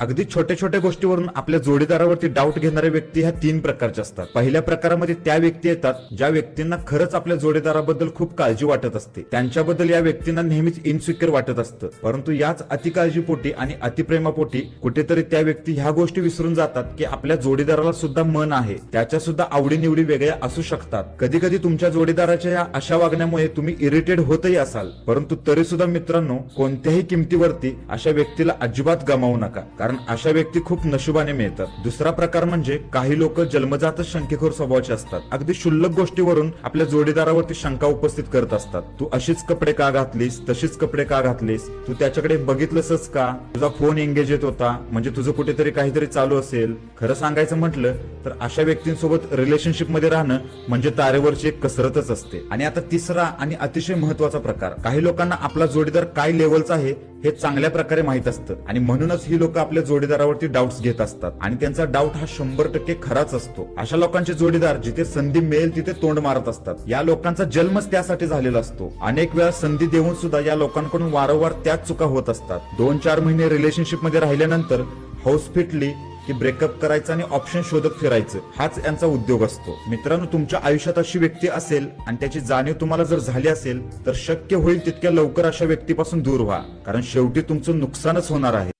अगदी छोट्या छोट्या गोष्टीवरून आपल्या जोडीदारावरती डाऊट घेणाऱ्या व्यक्ती ह्या तीन प्रकारच्या असतात. पहिल्या प्रकारामध्ये त्या व्यक्ती येतात ज्या व्यक्तींना खरंच आपल्या जोडीदाराबद्दल खूप काळजी वाटत असते. त्यांच्याबद्दल या व्यक्तींना नेहमीच इनसिक्युअर वाटत असतं. परंतु याच अतिकाळजीपोटी आणि अतिप्रेमापोटी कुठेतरी त्या व्यक्ती ह्या गोष्टी विसरून जातात की आपल्या जोडीदाराला सुद्धा मन आहे. त्याच्या सुद्धा आवडीनिवडी वेगळ्या असू शकतात. कधी कधी तुमच्या जोडीदाराच्या या अशा वागण्यामुळे तुम्ही इरिटेड होतही असाल. परंतु तरी सुद्धा मित्रांनो कोणत्याही किमतीवरती अशा व्यक्तीला अजिबात गमावू नका. कारण अशा व्यक्ती खूप नशिबाने मिळतात. दुसरा प्रकार म्हणजे काही लोक जन्मजातच शंकेखोर स्वभावाचे असतात. अगदी क्षुल्लक गोष्टीवरून आपल्या जोडीदारावरती शंका उपस्थित करत असतात. तू अशीच कपडे का घातलीस? तशीच कपडे का घातलीस? तू त्याच्याकडे बघितलंसच का? तुझा फोन एंगेज येत होता. म्हणजे तुझं कुठेतरी काहीतरी चालू असेल. खरं सांगायचं म्हटलं तर अशा व्यक्तींसोबत रिलेशनशिपमध्ये राहणं म्हणजे तारेवरची एक कसरतच असते. आणि आता तिसरा आणि अतिशय महत्त्वाचा प्रकार. काही लोकांना आपला जोडीदार काय लेवलचा आहे हे चांगल्या प्रकारे माहीत असतं. आणि म्हणूनच ही लोक आपल्या जोडीदारावरती डाऊट्स घेत असतात. आणि त्यांचा डाऊट हा शंभर टक्के खराच असतो. अशा लोकांचे जोडीदार जिथे संधी मिळेल तिथे तोंड मारत असतात. या लोकांचा जन्मच त्यासाठी झालेला असतो. अनेक वेळा संधी देऊन सुद्धा या लोकांकडून वारंवार त्याच चुका होत असतात. दोन चार महिने रिलेशनशिपमध्ये राहिल्यानंतर हाऊस फिटली की ब्रेकअप करायचं आणि ऑप्शन शोधत फिरायचं हाच यांचा उद्योग असतो. मित्रांनो तुमच्या आयुष्यात अशी व्यक्ती असेल आणि त्याची जाणीव तुम्हाला जर झाली असेल तर शक्य होईल तितक्या लवकर अशा व्यक्तीपासून दूर व्हा. कारण शेवटी तुमचं नुकसानच होणार आहे.